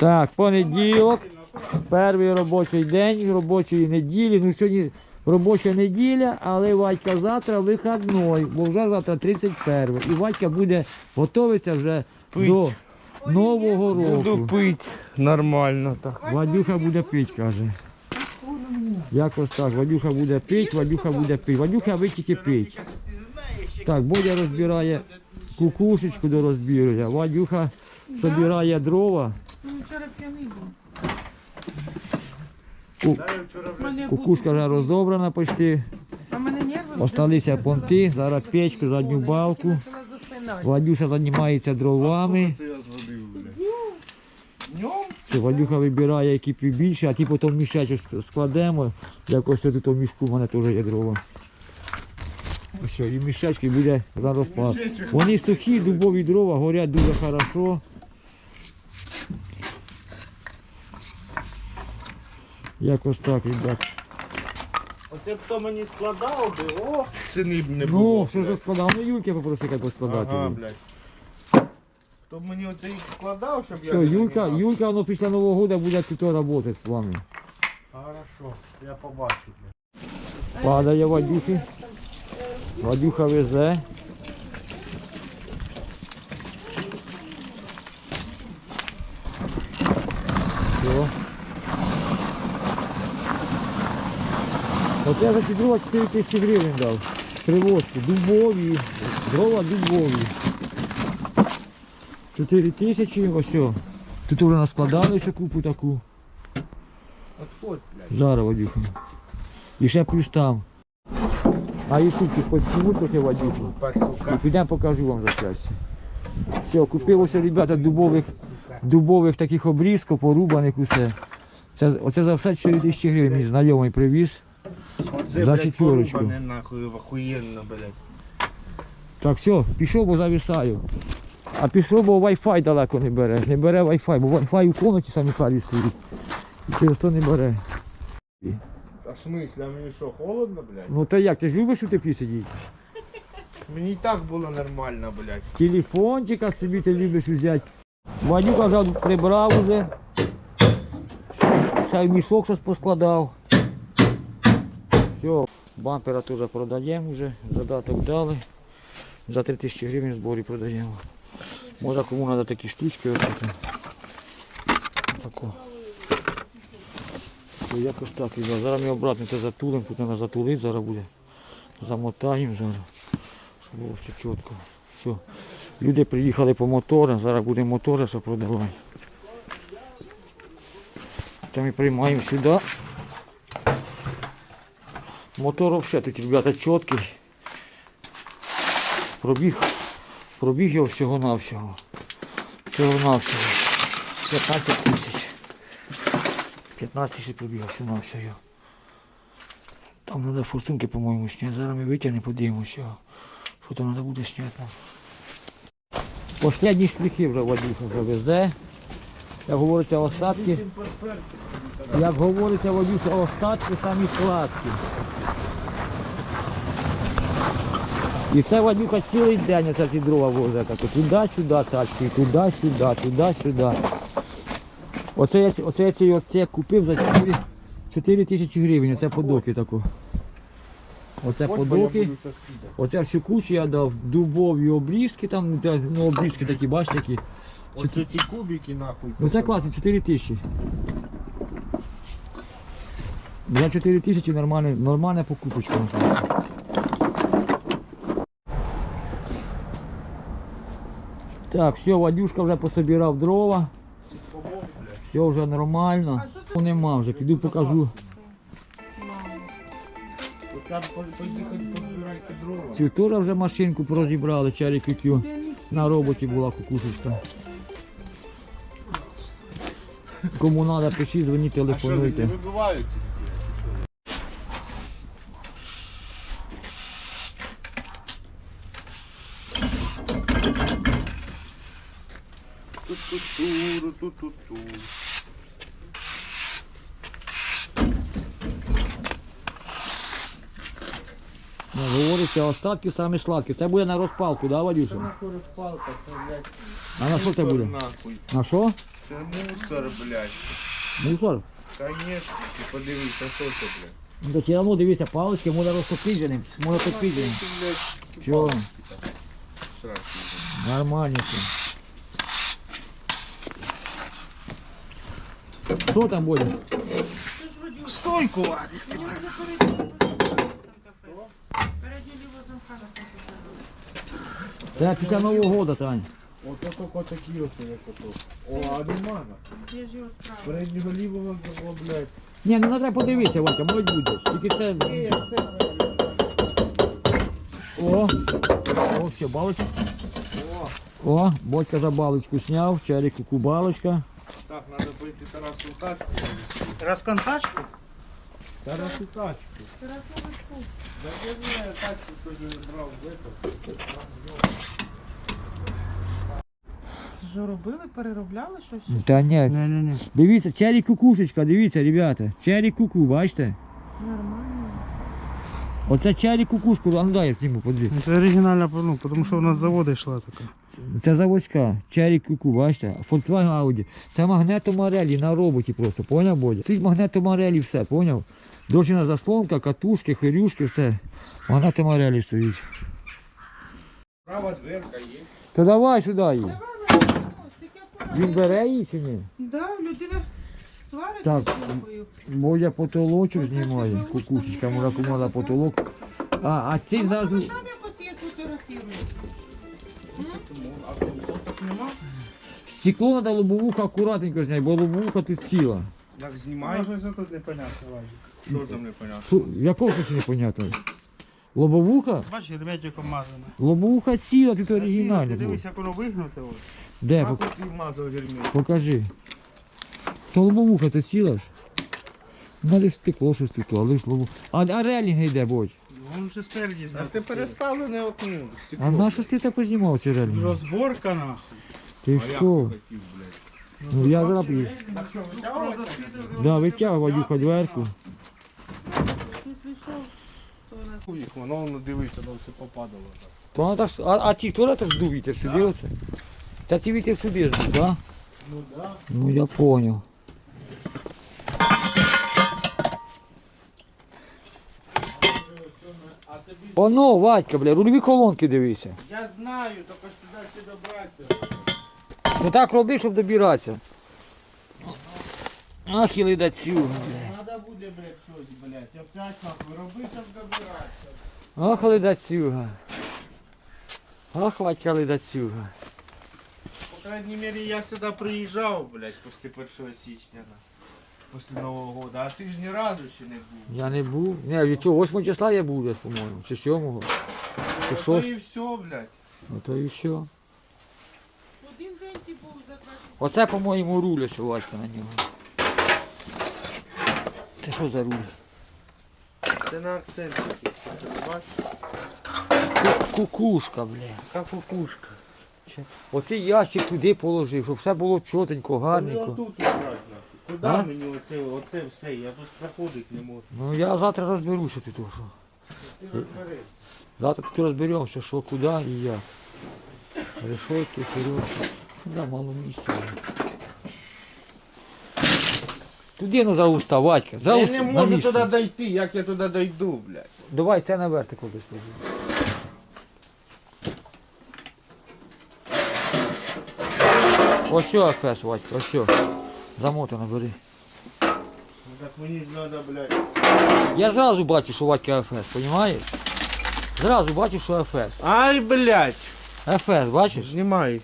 Так, понеділок, перший робочий день робочої неділі. Ну сьогодні робоча неділя, але Вадька завтра вихідний, бо вже завтра 31. І Вадька буде готуватися вже Пить. до Нового Буду року. пити нормально так. Вадюха буде пить, каже. Якось так, Вадюха буде пить, Вадюха буде пить. Вадюха ви тільки пить. Так, Бодя розбирає кукушечку до розбіру. Вадюха збирає дрова. Вчора п'яний був. Ку- Мене Кукушка вже розобрана почти. А мене нерви Осталися понти, зараз печку, задню балку. почала засинати. Вадюша займається дровами. Це я зробив, блядь. Днем? Це Вадюха вибирає, які більше, а ті потім мішечок складемо. Якось тут у мішку в мене теж є дрова. Ось, і мішечки буде на розпад. Вони сухі, дубові дрова, горять дуже хорошо. Якось так, ребят. Оце б хто мені складав би, о, ціни б не Ну, було. що ж складав? Ну, Юльки попроси як поскладати. Ага, блядь. Хто б мені оце їх складав, щоб я Все, не Юлька, займався? Юлька, воно після Нового року буде тут працювати з вами. Хорошо, я побачу. блядь. Падає Вадюхи. Вадюха везе. Все. Я за ці дрова 4 тисячі гривень дав. Привозки. Дубові. Дрова дубові. 4 тисячі, ось. о. Тут вже наскладали ще купу таку. Зараз Вадюха. І ще плюс там. А і шутки посніму трохи Вадюху. І підемо покажу вам за час. Все, купилося, ребята, дубових, дубових таких обрізків, порубаних усе. Це, оце за все 4 тисячі гривень мій знайомий привіз. За блядь, четвірочку. порубане нахуй, охуєнно, блядь. Так, все, пішов, бо зависаю. А пішов, бо Wi-Fi далеко не бере. Не бере Wi-Fi, бо Wi-Fi у комнаті самі халі стоїть. І через то не бере. А в а мені що, холодно, блядь? Ну та як, ти ж любиш у теплі сидіти? Мені і так було нормально, блядь. Телефончика собі ти любиш взяти. Вадюка вже прибрав уже. Ще й мішок щось поскладав. Все, бампера теж продаємо вже, задаток дали. За 3 тисячі гривень в зборі продаємо. Може кому треба такі штучки ось такі. Тако. Все, якось так, ребят. Зараз ми обратно це затулимо, тут треба затулити, зараз буде. Замотаємо зараз. Щоб було все чітко. Все. Люди приїхали по мотори, зараз буде мотори, що продавати. Та ми приймаємо сюди. Мотор взагалі тут, ребята, чіткий. Пробіг, пробіг його всього-навсього. Всього-навсього. 15 тисяч. 15 тисяч пробіг всього-навсього. Там треба форсунки, по-моєму, зняти. Зараз ми витягнемо, подивимося його. Що там треба буде зняти. Последні шляхи вже Вадюха вже везе. Як говориться, остатки. Як говориться, Вадюша, остатки самі сладкі. І це Вадюка цілий день оце ці дрова возить. так, Туди-сюди тачки, туди-сюди, туди-сюди. Оце, оце я цей оце купив за 4, 4 тисячі гривень. Оце подоки таку. Оце подоки. Оце всю кучу я дав дубові обрізки, там ну, обрізки такі, бачите, які. Оце ті кубики, нахуй. Ну це класно, 4 тисячі. За 4 тисячі нормальна, нормальна покупочка. Так, все, Вадюшка вже пособирав дрова. Все вже нормально. Ну, Нема вже, піду покажу. Цю теж вже машинку порозібрали, Cherry QQ. На роботі була кукушечка. Кому треба, пишіть, дзвоніть, А що, не телефонуйте. Вибиваються? Ту-ту-ту, ту-ту-ту. Ну, говориться, остатки самі сладкі. Це буде на розпалку, да, Вадюша? Нахуй розпалка, це, блядь. А на що це буде? Нахуй. На що? Це мусор, блядь. Мусор. Конечно, ти подивися, що це, блядь. Ну, то все одно дивися, палички можна розтопити же ним. Можна топити же ним. Це, блядь, Чого? страшно. Нормально все. Що там буде? Стойку! Переділи возом Це після Нового року, Тань. Ото тільки такі ось як ото. О, а нема. Переднього лівого, о, блядь. Ні, ну треба подивитися, Ватя, може буде. Тільки це. О, о, все, балочка. О, Бодька за балочку сняв, Чарик куку балочка. Так, треба пойти Тарасу тачку. Розконтачку? Тарасу тачку. Тарас Новичку. Да я не знаю, тачку тоді не брав в это. Що робили, переробляли щось? Та ні. Ні-ні-ні. Дивіться, чері кукушечка, дивіться, ребята. Чері куку, бачите? Нормально. Оце чері кукушку, а ну дай я зніму, подивіться. Це оригінальна, ну, тому що у нас з заводу йшла така. Це заводська, Cherry Куку, бачите? Volkswagen Audi. Це магнетоморелі на роботі просто, поняв, Бодя? Тут магнетоморелі все, поняв? Довжина заслонка, катушки, хирюшки, все. Магнетоморелі стоїть. Права дверка є. То давай сюди її. Ну. Він бере її чи ні? Да, людина сварить Так. жінкою. Бодя потолочок знімає. Кукушечка, може кому потолок. А, а ці Може, зразу. там якось є? А нема? Стекло треба лобовуха акуратненько зняти, бо лобовуха тут ціла. Як А знімаєш? щось тут непонятно. Що там непонятно? Шо, якого щось непонятно? Лобовуха? Бачиш, герметиком мазане. Лобовуха ціла, тут оригінальна. Була. дивись, як воно вигнуте. Ось. Де? А Пок- тут і мазав гермет. Покажи. То лобовуха це ціла ж? Ну, лиш стекло щось тут, а лиш лобу. А, а релінг йде, будь. Вон же спереді А це переставлене окно. А на що ж ти це познімав ці релінги? Розборка нахуй. Ти що? Ну я зараз. Так що, витягувати? Да, витягуй, Вадюха, дверку. Їх, воно, воно дивися, воно все попадало. То вона так, а, а ці хто так здув вітер сюди оце? Та ці вітер сюди здув, да? Ну да. Ну я понял. Оно, Вадька, бля, рульові колонки дивися. Я знаю, тільки ж туди всі добратися. Ну так роби, щоб добиратися. Ах, і ледацюга, бля. Треба буде, блядь, щось, блядь. Опять нахуй, роби, щоб добиратися. Ах, ледацюга. Ах, Вадька ледацюга. По крайней мере, я сюда приїжджав, блядь, після 1 січня. Після Нового года. А ти ж ні разу ще не був. Я не був. Не, від чого 8 числа я був, десь, по-моєму, чи 7, чи То 6. і все, блядь. Ну то і все. один день ти був за 20 Оце, по-моєму, у Вадька на нього. Це що за руль? Це на акцент такий. Бачиш? Ку- Кукушка, бля. Яка кукушка. Оцей ящик туди положив, щоб все було чотенько, гарненько. Куди А? мені оце, оце все? Я тут проходити не можу. Ну я завтра розберуся тут. Що. Завтра тут розберемося, що куди і як. Решетки. Ну да, мало місця. Туди ну за Вадька. За Я не можу туди дойти, як я туди дойду, блядь. Давай це наверх ти кудись лежи. Ось що Афес, Вадька, ось що. Замотано, бери. Ну так мені ж треба, блядь. Я зразу бачу, що Вадька Афес, розумієш? Зразу бачу, що Афес. Ай, блядь. Афес, бачиш? Знімай.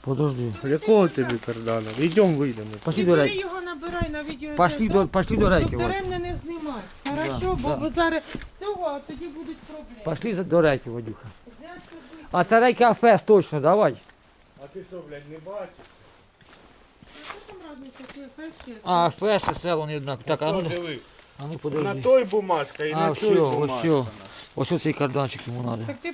Подожди. Якого тобі кардана? Йдемо, вийдемо. Пошли Ти до бери рейки. його набирай на відео. Пошли до, пошли до рейки, Щоб Вадька. даремно не знімай. Хорошо, бо, да. бо зараз цього, а тоді будуть проблеми. Пошли за- до рейки, Вадюха. Взяти тобі. А це рейка Афес точно, давай. А ти що, блядь, не бачиш? А, Афес і село не однаково. Так, а ну, диви. а ну На подожди. той бумажка і А, на все, той ось бумажка. все. Ось оцей карданчик йому треба. Так ти.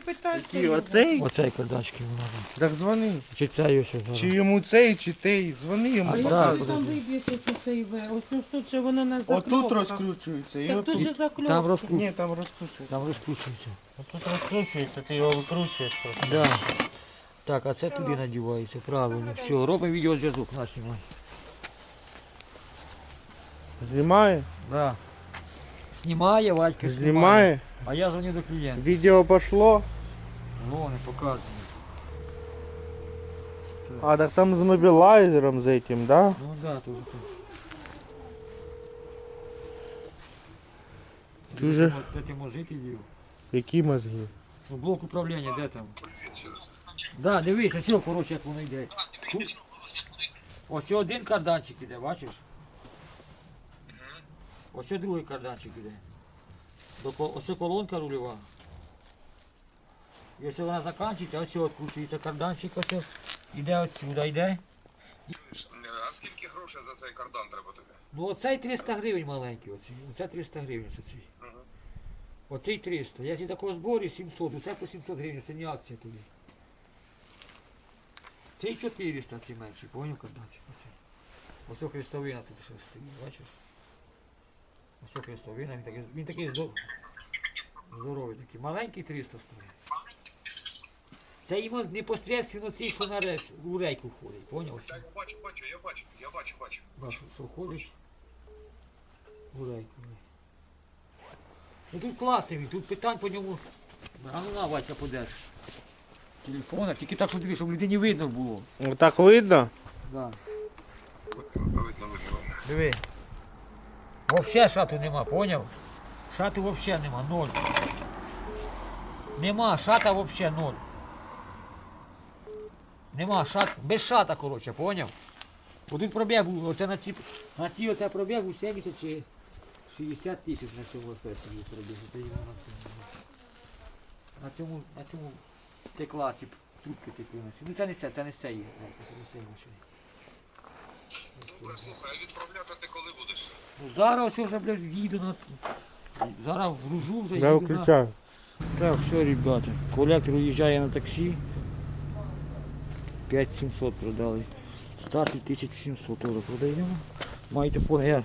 Який, оцей? Оцей карданчик йому треба. Так дзвони. Чи цей ось ось. Чи йому цей, чи той. Дзвони йому. А Да, як ти там виб'єте цей В? Ось ж тут же воно на Отут розкручується і Так тут отут. же закльопки. Там розкручується. Ні, там розкручується. Там розкручується. Отут розкручується, ти його викручуєш просто. Да. Так, а це туди надівається, правильно. Все, робимо відеозв'язок, на знімай. Знімає? Да. Знімає, Вадька знімає. Знімає. А я дзвоню до клієнта. Відео пошло. Ну, не показує. А, так там з мобілайзером з этим, да? Ну да, тоже тут. Дуже. Де ти мозити дів? Які мозги? Ну, блок управління, де там? Да, дивись, ось цього, коротше, як воно йде. Тут- Ось цього один карданчик іде, бачиш? Ось другий карданчик іде. Ось колонка рульова. І ось вона закінчується, ось відкручується карданчик, ось іде отсюда, йде. А скільки грошей за цей кардан треба тобі? Ну оцей 300 гривень маленький, оцей. Оце 300 гривень оцей. Оцей 300. Я зі такого зборі 700, усе по 700 гривень, це не акція тобі. Цей 400, цей менший, поняв кардачик? Оце. Ось крестовина тут ще стоїть, бачиш? Ось крестовина, він такий, він такий здор... здоровий такий. Маленький 300 стоїть. Це йому непосредственно цей, що на рейс, у рейку входить, поняв? Ось? Я бачу, бачу, я бачу, я бачу, бачу. Да, що, що входить у рейку. Ну тут класний, він, тут питань по ньому. А ну на, Ватька, подеш. Телефона, тільки так, щоб, дивись, щоб людині видно було. Так видно? Да. Видно, видно. Диви. Вообще шату нема, поняв? Шату вообще нема, ноль. Нема, шата вообще ноль. Нема шат, без шата, коротше, поняв? Один пробіг був, оце на ці, на ці оце пробіг був 70 чи 60 тисяч на цьому фесті був пробіг. Це йому на цьому. На цьому, на цьому текла, ці трубки текли. Ну це не це, це не це є. Це не це є. Добре, слухай, а відправляти ти коли будеш? Ну зараз ось вже, блядь, їду на... Зараз вружу вже Я їду на... включаю. Так, все, ребята. Колектор уїжджає на таксі. 5700 продали. Старший 1700 теж продаємо. Маєте понял, я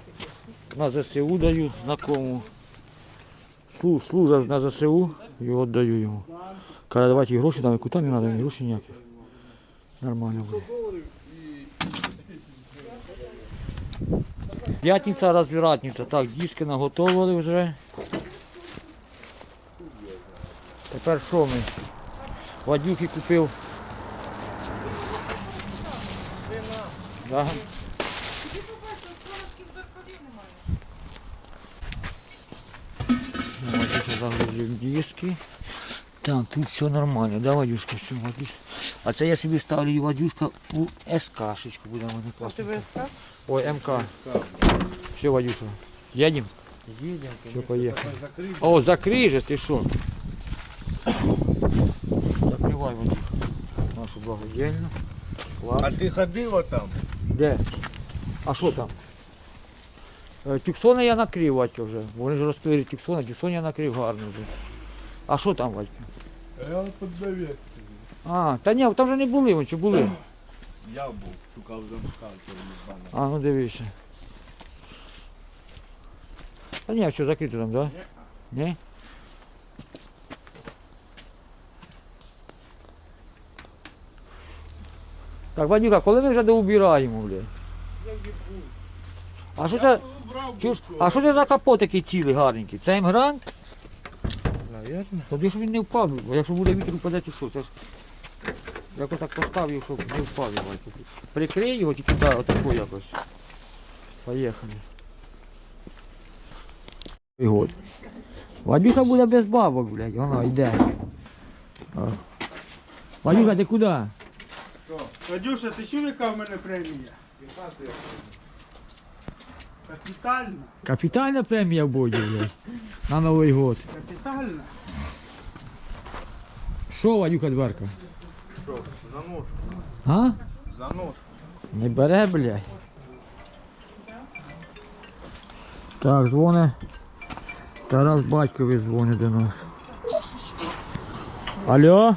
на ЗСУ даю знакому. Слу- Служив на ЗСУ і віддаю йому. Каже, давайте гроші, там куди не треба, гроші ніякі. Нормально буде. П'ятниця, розбиратниця. Так, диски наготовили вже. Тепер що ми? Вадюки купив. Да. Ну, загрузив диски. Так, тут все нормально, да, Вадюшка, все, Вадюш. А це я собі ставлю Вадюшка у СК-шечку, буде мене класно. Ой, МК. Все, Вадюша. Едем? Їдемо. Все, поехали. О, закрий же, ти що? Закривай Вадюша. Нашу благодійну. Клас. А ти ходив отам? Де? А що там? Е, Тюксони я накрив, Вадька, вже. Вони ж розкрили тюксони, тюксон я накрив гарно вже. А що там, Вадька? Я подавив. А, та ні, там вже не були, вони чи були? Я був, шукав замка, цього їбана. А, ну дивися. Та ні, що закрито там? Да? Ні? Так, Вадюка, коли ми вже доубираємо, бля? А що це? Чуєш, а що це за капот такий цілий гарненький? Це емгрант? Навірно. Тоді щоб він не впав, якщо буде вітер упаде, то що? Це ж якось так поставив, щоб не впав його. Прикрий його тільки да, отако якось. Поїхали. Год. Вадюха буде без бабок, блядь, вона йде. А. Ти куди? Вадюша, ти чув, яка в мене премія? Капітальна. Капітальна премія боді, блядь. На Новий год. Капітальна. Що, Вадюха дверка? Що? За нож. А? За нож. Не бере, блядь. Так, дзвони. Тарас батькові дзвонить до нас. Алло,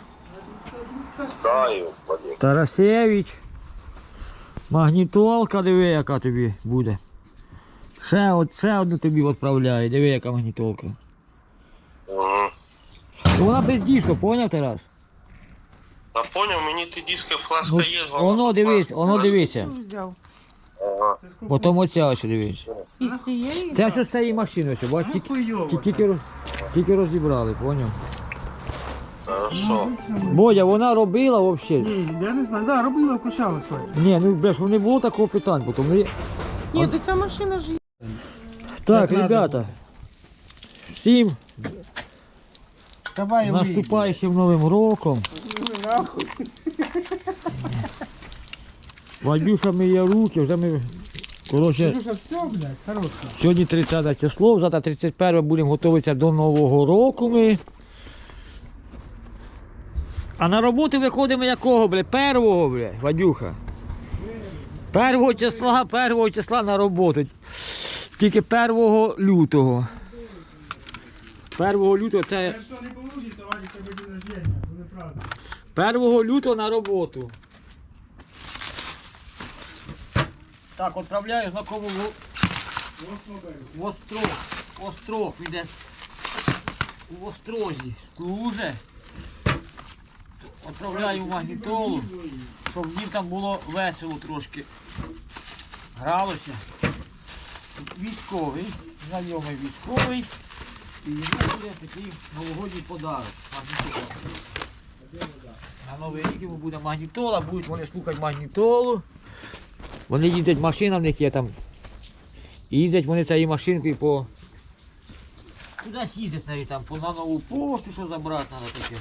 Таю, Тарасевич. Магнітолка, диви, яка тобі буде. Ще, от, ще одну тобі відправляю, диви, яка магнітолка. Ну, Вона без диску, поняв Тарас? Та поняв, мені ті диски флешка Ну, є, з воно дивись, воно дивися. взяв. Ага. Потім оця ось дивись. Цієї? Це що з цієї машини, ось, бачиш, Ну, тільки, ті- тільки, тільки розібрали, поняв? Хорошо. Бодя, вона робила взагалі. Ні, я не знаю, да, робила, включала своє. Ні, ну бля, що не було такого питань, бо тому... Ні, то ця машина ж є. Так, надо ребята, всім Давай наступаючим новим роком. Вадюша миє руки, вже ми. Коротше, все, блядь, хороше. сьогодні 30 число, завтра 31 будемо готуватися до Нового року ми. А на роботу виходимо якого, бля? Первого, бля, Вадюха. Первого числа, первого числа на роботу. Тільки 1 лютого. 1 лютого це. Якщо не вийде, Вадик, тебе день рождення, буде праздник. 1 лютого на роботу. Так, відправляю знакомому в Острог. Острог іде. У Острозі служе. Відправляю в магнітолу, щоб їм там було весело трошки. Гралося. Військовий, знайомий військовий. І йому буде такий новогодній подарок. Магнітола. На Новий рік йому буде магнітола, будуть вони слухати магнітолу. Вони їздять, машина в них є там. Їздять вони цією машинкою по. Кудись їздять нею там, по на нову пошту, що забрати треба таке.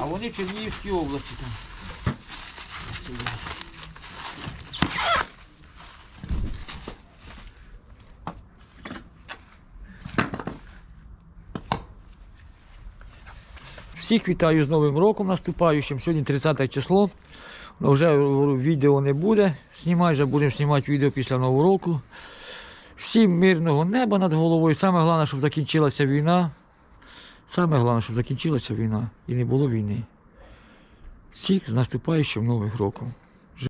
А вони в Чернігівській області там. Всіх вітаю з Новим роком наступаючим. Сьогодні 30 число. Ну, Вже відео не буде. Знімати, вже будемо знімати відео після Нового року. Всім мирного неба над головою. Саме головне, щоб закінчилася війна. Саме головне, щоб закінчилася війна і не було війни. Всіх з наступаючим Новим роком.